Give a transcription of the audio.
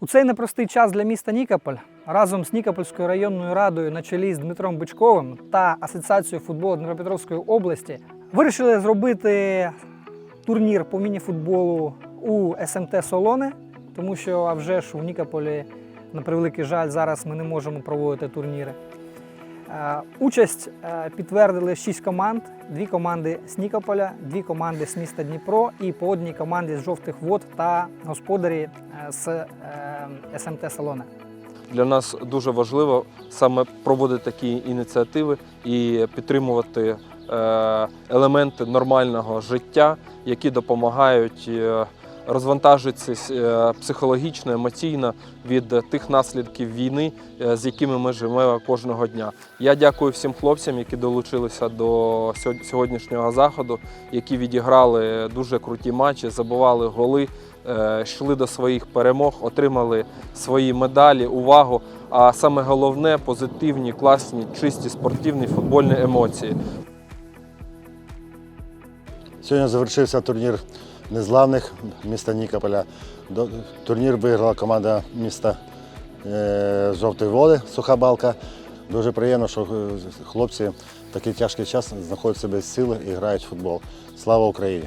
У цей непростий час для міста Нікополь разом з Нікопольською районною радою на чолі з Дмитром Бичковим та Асоціацією футболу Дніпропетровської області вирішили зробити турнір по мініфутболу у СМТ Солоне, тому що вже ж у Нікополі, на превеликий жаль, зараз ми не можемо проводити турніри. Е, Участь е, підтвердили 6 команд: дві команди з Нікополя, дві команди з міста Дніпро і по одній команді з жовтих вод та господарі е, з СМТ Солоне. Для нас дуже важливо саме проводити такі ініціативи і підтримувати елементи нормального життя, які допомагають розвантажитися е, психологічно, емоційно від тих наслідків війни, е, з якими ми живемо кожного дня. Я дякую всім хлопцям, які долучилися до сьогоднішнього заходу, які відіграли дуже круті матчі, забивали голи, е, йшли до своїх перемог, отримали свої медалі, увагу. А саме головне позитивні, класні, чисті спортивні футбольні емоції. Сьогодні завершився турнір незламних міста Нікополя. Турнір виграла команда міста е, Жовтої Води, Суха Балка. Дуже приємно, що е, хлопці в такий тяжкий час знаходять себе сили і грають в футбол. Слава Україні!